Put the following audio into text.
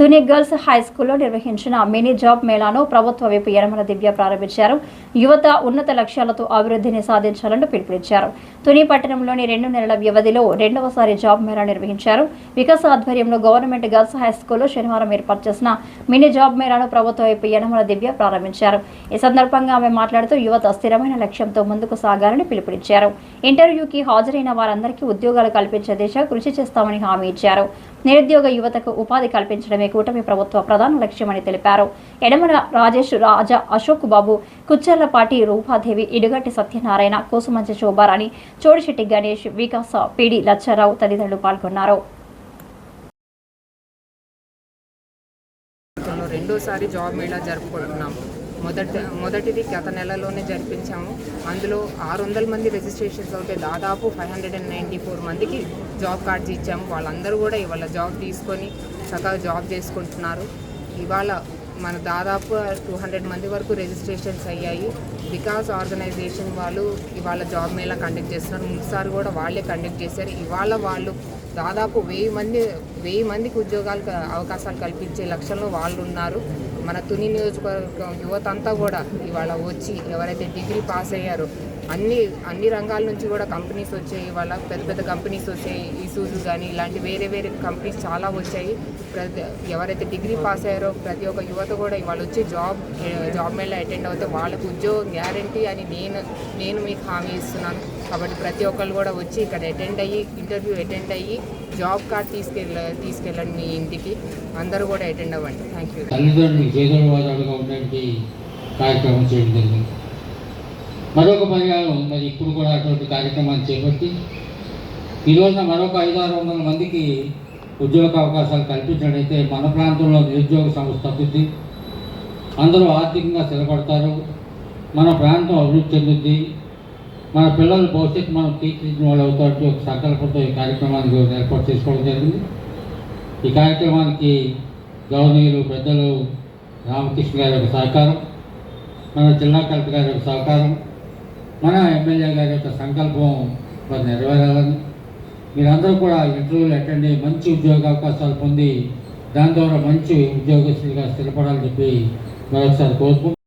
Tuni girls high స్కూల్లో నిర్వహించిన mini job మేళాను ప్రభుత్వ వైపు యనమల దివ్య ప్రారంభించారు. యువత ఉన్నత లక్ష్యాలతో అభివృద్ధిని సాధించాలని పిలుపునిచ్చారు. తుని పట్టణంలోని రెండు నెలల వ్యవధిలో రెండవసారి జాబ్ మేళా నిర్వహించారు. వికాస్ ఆధ్వర్యంలో గవర్నమెంట్ గర్ల్స్ హై స్కూల్లో శనివారం ఏర్పాటు చేసిన మినీ జాబ్ మేళాను ప్రభుత్వ వైపు యనమల దివ్య ప్రారంభించారు. ఈ సందర్భంగా ఆమె మాట్లాడుతూ యువత స్థిరమైన లక్ష్యంతో ముందుకు సాగాలని పిలుపునిచ్చారు. ఇంటర్వ్యూకి హాజరైన వారందరికీ ఉద్యోగాలు కల్పించే దిశగా కృషి చేస్తామని హామీ ఇచ్చారు. నిరుద్యోగ యువతకు ఉపాధి కల్పించడమే కూటమి ప్రభుత్వ ప్రధాన లక్ష్యమని తెలిపారు. ఎడమల రాజేష్ రాజా అశోక్ బాబు కుచ్చర్లపాటి రూపాదేవి ఇడుగట్టి సత్యనారాయణ కోసుమంచి శోభారాణి చోడిశెట్టి గణేష్ వికాస పిడి లచ్చారావు తదితరులు పాల్గొన్నారు. రెండోసారి జాబ్ మేళా జరుపుకుంటున్నాము మొదటి మొదటిది గత నెలలోనే జరిపించాము. అందులో ఆరు వందల మంది రిజిస్ట్రేషన్స్ అవుతే దాదాపు five hundred and ninety four మందికి జాబ్ కార్డ్స్ ఇచ్చాము. వాళ్ళందరూ కూడా ఇవాళ జాబ్ తీసుకొని చక్కగా జాబ్ చేసుకుంటున్నారు. ఇవాళ మన దాదాపు టూ హండ్రెడ్ మంది వరకు రిజిస్ట్రేషన్స్ అయ్యాయి. వికాస్ ఆర్గనైజేషన్ వాళ్ళు ఇవాళ జాబ్ మేళా కండక్ట్ చేస్తున్నారు. ముందుసారి కూడా వాళ్ళే కండక్ట్ చేశారు. ఇవాళ వాళ్ళు దాదాపు వెయ్యి మంది వెయ్యి మందికి ఉద్యోగాలు అవకాశాలు కల్పించే లక్ష్యంలో వాళ్ళు ఉన్నారు. మన తుని నియోజకవర్గం యువత అంతా కూడా ఇవాళ వచ్చి ఎవరైతే డిగ్రీ పాస్ అయ్యారో అన్ని అన్ని రంగాల నుంచి కూడా కంపెనీస్ వచ్చాయి. ఇవాళ పెద్ద పెద్ద కంపెనీస్ వచ్చాయి. ఇష్యూస్ కానీ ఇలాంటి వేరే వేరే కంపెనీస్ చాలా వచ్చాయి. ప్రతి ఎవరైతే డిగ్రీ పాస్ అయ్యారో ప్రతి ఒక్క యువత కూడా ఇవాళ వచ్చి జాబ్ జాబ్ మేళ అటెండ్ అవుతే వాళ్ళకు ఉద్యోగం గ్యారంటీ అని నేను నేను మీకు హామీ ఇస్తున్నాను. కాబట్టి ప్రతి ఒక్కళ్ళు కూడా వచ్చి ఇక్కడ అటెండ్ అయ్యి ఇంటర్వ్యూ అటెండ్ అయ్యి జాబ్ కార్డ్ తీసుకెళ్ళ తీసుకెళ్ళండి మీ ఇంటికి. అందరూ కూడా అటెండ్ అవ్వండి. థ్యాంక్ యూ తల్లిదండ్రులు చేదోడవాదాలుగా కార్యక్రమం చేయడం జరిగింది. మరొక పర్యాయం మరి ఇప్పుడు కూడా అటువంటి కార్యక్రమాన్ని చేపట్టి ఈ రోజున మరొక ఐదు ఆరు వందల మందికి ఉద్యోగ అవకాశాలు కల్పించడైతే మన ప్రాంతంలో నిరుద్యోగ సమస్య తగ్గుద్ది అందరూ ఆర్థికంగా స్థిరపడతారు. మన ప్రాంతం అభివృద్ధి చెందుద్ది. మన పిల్లల భవిష్యత్తు మనం తీర్చిదిద్దిన వాళ్ళు అవుతారు ఒక సంకల్పంతో ఈ కార్యక్రమానికి ఏర్పాటు చేసుకోవడం జరిగింది. ఈ కార్యక్రమానికి గవర్నీయులు పెద్దలు రామకృష్ణ గారి యొక్క సహకారం మన జిల్లా కలెక్టర్ గారి యొక్క సహకారం మన ఎమ్మెల్యే గారి యొక్క సంకల్పం మరి నెరవేరాలని. మీరందరూ కూడా ఇంటర్వ్యూలు అటెండ్ అయ్యి మంచి ఉద్యోగ అవకాశాలు పొంది దాని ద్వారా మంచి ఉద్యోగస్తులుగా స్థిరపడాలని చెప్పి మరొకసారి కోరుకుంటున్నాను